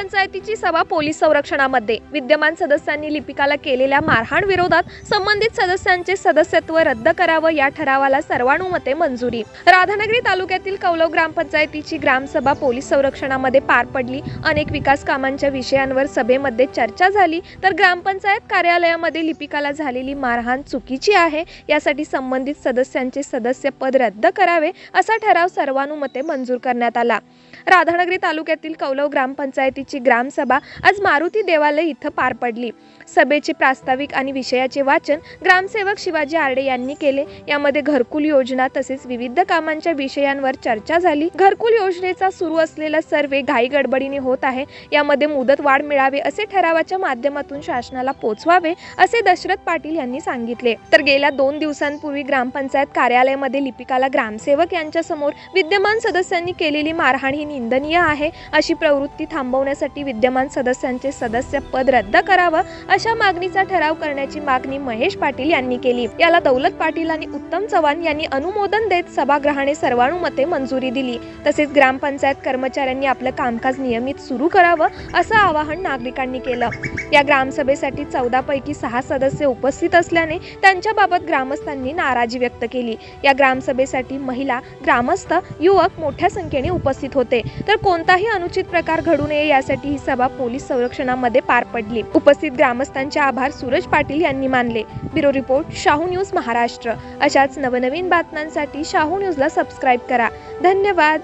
ग्रामपंचायतीची सभा पोलीस संरक्षणामध्ये. विद्यमान सदस्यांनी लिपिकाला केलेल्या मारहाण विरोधात संबंधित सदस्यांचे सदस्यत्व रद्द करावं या ठरावाला सर्वानुमते मंजुरी. राधानगरी तालुक्यातील कौलव ग्रामपंचायतीची ग्रामसभा पोलीस संरक्षणामध्ये पार पडली. अनेक विकास कामांच्या विषयांवर सभेमध्ये चर्चा झाली. तर ग्रामपंचायत कार्यालयामध्ये लिपिकाला झालेली मारहाण चुकीची आहे. यासाठी संबंधित सदस्यांचे सदस्यपद रद्द करावे असा ठराव सर्वानुमते मंजूर करण्यात आला. राधानगरी तालुक्यातील कौलव ग्रामपंचायतीची ग्रामसभा आज मारुती देवालय इथं पार पडली. सभेचे प्रास्ताविक आणि विषयाचे वाचन ग्रामसेवक शिवाजी आर्डे यांनी केले. यामध्ये घरकुल योजना तसेच विविध कामांच्या विषयांवर चर्चा झाली. घरकुल योजनेचा सुरू असलेला सर्वे घाई गडबडीने होत आहे. यामध्ये मुदत वाढ मिळावे असे ठरावाच्या माध्यमातून शासनाला पोचवावे असे दशरथ पाटील यांनी सांगितले. तर गेल्या दोन दिवसांपूर्वी ग्रामपंचायत कार्यालयामध्ये लिपिकाला ग्रामसेवक यांच्या समोर विद्यमान सदस्यांनी केलेली मारहाण ही निंदनीय आहे अशी प्रवृत्ती थांबवण्यासाठी विद्यमान सदस्यांचे सदस्य पद रद्द करावं अशा मागणीचा ठराव करण्याची मागणी महेश पाटील यांनी केली. याला दौलत पाटील आणि उत्तम चव्हाण यांनी अनुमोदन देत सभागृहाने सर्वानुमते मंजुरी दिली. तसेच ग्रामपंचायत कर्मचाऱ्यांनी आपलं कामकाज नियमित सुरू करावं असं आवाहन नागरिकांनी केलं. या ग्रामसभेसाठी चौदा पैकी सहा सदस्य उपस्थित असल्याने त्यांच्याबाबत ग्रामस्थांनी नाराजी व्यक्त केली. या ग्रामसभेसाठी महिला ग्रामस्थ युवक मोठ्या संख्येने उपस्थित होते. तर कोणताही अनुचित प्रकार घडू नये यासाठी ही सभा पोलीस संरक्षणामध्ये पार पडली. उपस्थित ग्रामस्थांचे आभार सूरज पाटील यांनी मानले. Bureau report Shahu news Maharashtra. अशाच नवनवीन बातम्यांसाठी शाहू न्यूजला सबस्क्राईब करा. धन्यवाद.